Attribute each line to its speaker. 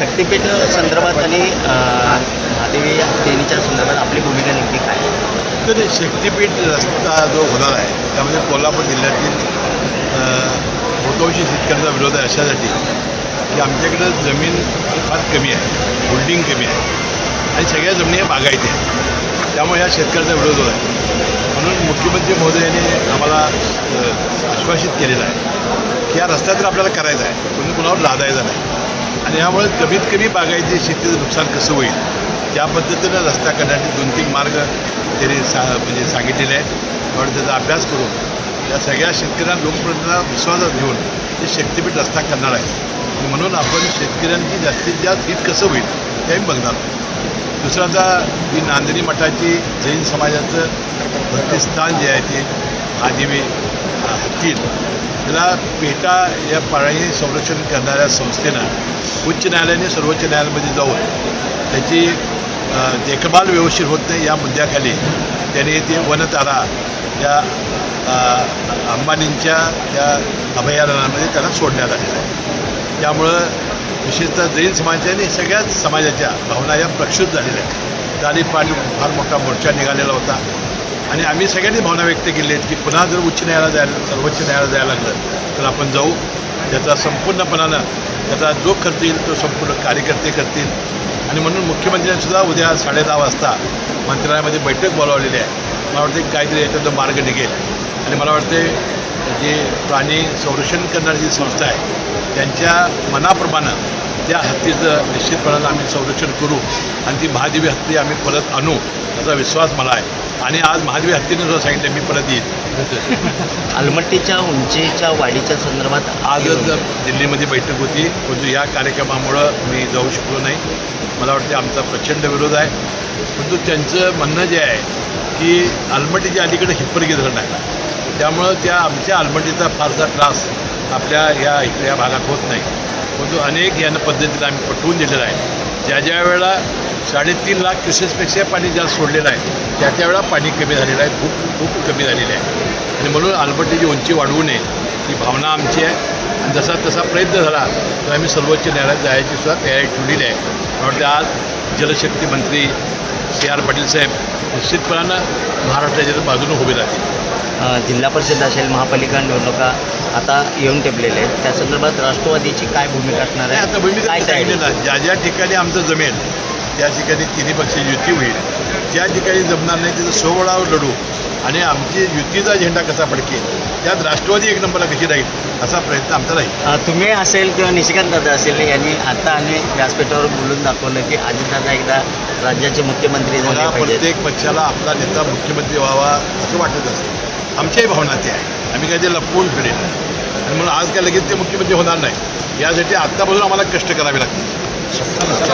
Speaker 1: शक्तीपीठ संदर्भात आणि महादेवी देणीच्या संदर्भात आपली भूमिका नेमकी काय? आहे?
Speaker 2: तर शक्तीपीठ रस्ता जो होणार आहे त्यामध्ये कोल्हापूर जिल्ह्यातील बहुतांशी शेतकऱ्यांचा विरोध आहे अशासाठी की आमच्याकडं जमीन फार कमी आहे होल्डिंग कमी आहे आणि सगळ्या जमिनी या बागायती आहेत. त्यामुळे या शेतकऱ्याचा विरोध होत आहे. म्हणून मुख्यमंत्री महोदय यांनी आम्हाला आश्वासित केलेलं आहे की या रस्ता तर आपल्याला करायचं आहे कोणी कुणावर लादायचा नाही. आणि यामुळे कमीत कमी बागायती शेतीचं नुकसान कसं होईल? त्या पद्धतीनं रस्ता करण्यासाठी दोन तीन मार्ग त्यांनी सा म्हणजे सांगितलेले आहेत. म्हणून त्याचा अभ्यास करून या सगळ्या शेतकऱ्यांना लोकप्रतिनिधींना विश्वासात घेऊन ते शक्तीपीठ रस्ता करणार आहे. म्हणून आपण शेतकऱ्यांची जास्तीत जास्त हित कसं होईल ते बघणार दुसऱ्याचा ही नांदणी मठाची जैन समाजाचं प्रतिस्थान जे आहे ते आदिवी हत्तील त्याला पेटा या पाळी संरक्षण करणाऱ्या संस्थेनं उच्च न्यायालयाने सर्वोच्च न्यायालयामध्ये जाऊन त्याची देखभाल व्यवस्थित होत नाही या मुद्द्याखाली त्याने ते वनतारा या अंबानींच्या त्या अभयारण्यामध्ये त्यांना सोडण्यात आलेलं आहे. त्यामुळं विशेषतः जैन समाजाच्या आणि सगळ्याच समाजाच्या भावना या प्रक्षुब्ध झालेल्या आहेत. काल पाणी फार मोठा मोर्चा निघालेला होता आणि आम्ही सगळ्यांनी भावना व्यक्त केली आहेत की पुन्हा जर उच्च न्यायालयात जायला सर्वोच्च न्यायालयात जायला लागलं तर आपण जाऊ. त्याचा संपूर्णपणानं त्याचा जो खर्च येईल तो संपूर्ण कार्यकर्ते करतील. आणि म्हणून मुख्यमंत्र्यांनीसुद्धा उद्या साडे दहा वाजता मंत्रालयामध्ये बैठक बोलावलेली आहे. मला वाटते काहीतरी याच्यातून मार्ग निघेल. आणि मला वाटते जे प्राणी संरक्षण करणारी जी संस्था आहे त्यांच्या मनाप्रमाणे त्या हत्तीचं निश्चितपणानं आम्ही संरक्षण करू आणि ती महादेवी हत्ती आम्ही परत आणू. याचा विश्वास मला आहे. आणि आज महादेवी हत्तीने सुद्धा सांगितलं मी परत येईल
Speaker 1: अलमट्टीच्या उंचीच्या वाढीच्या संदर्भात
Speaker 2: आजच दिल्लीमध्ये बैठक होती परंतु या कार्यक्रमामुळं मी जाऊ शकलो नाही. मला वाटते आमचा प्रचंड विरोध आहे. परंतु त्यांचं म्हणणं जे आहे की आलमटीच्या अलीकडे हिप्परगी धरण आहे. त्यामुळं त्या आमच्या आलमटीचा फारसा त्रास आपल्या या इकडल्या भागात होत नाही. परंतु अनेक या पद्धतीनं आम्ही पटवून दिलेलं आहे. ज्या ज्या वेळेला साडेतीन लाख क्युसेसपेक्षा पाणी जास्त सोडलेलं आहे त्या त्यावेळेला पाणी कमी झालेलं आहे खूप खूप कमी झालेलं आहे. आणि म्हणून आलबट्टीची उंची वाढवू नये ही भावना आमची आहे. आणि जसा तसा प्रयत्न झाला तर आम्ही सर्वोच्च न्यायालयात जायची सुद्धा तयारी ठेवलेली आहे. मला वाटतं आज जलशक्ती मंत्री सी आर पाटील साहेब निश्चितपणानं महाराष्ट्राच्या बाजूने उभे राहतील.
Speaker 1: जिल्हा परिषद असेल महापालिका निवडणुका आता येऊन टेपलेल्या आहेत त्या संदर्भात राष्ट्रवादीची काय भूमिका असणार
Speaker 2: नाही आता
Speaker 1: आहे
Speaker 2: भूमिका
Speaker 1: काय
Speaker 2: ज्या ज्या ठिकाणी आमचं जमेल त्या ठिकाणी तिन्ही पक्ष युती होईल. ज्या ठिकाणी जमणार नाही तिथं सोहळावर लढू आणि आमची युतीचा झेंडा कसा फडकेल त्यात राष्ट्रवादी एक नंबरला कशी राहील असा प्रयत्न आमचा राहील.
Speaker 1: तुम्ही असेल किंवा निशिकांत दादा असेल यांनी आता आणि व्यासपीठावर बोलून दाखवलं की अजितदादा एकदा राज्याचे मुख्यमंत्री झाले
Speaker 2: प्रत्येक पक्षाला आपला नेता मुख्यमंत्री व्हावा असं वाटत असतं. आमच्याही भावना ते आहे आम्ही काय ते लपवून फिरेल आणि म्हणून आज काय लगेच ते मुख्यमंत्री होणार नाही. यासाठी आत्तापासून आम्हाला कष्ट करावे लागतील.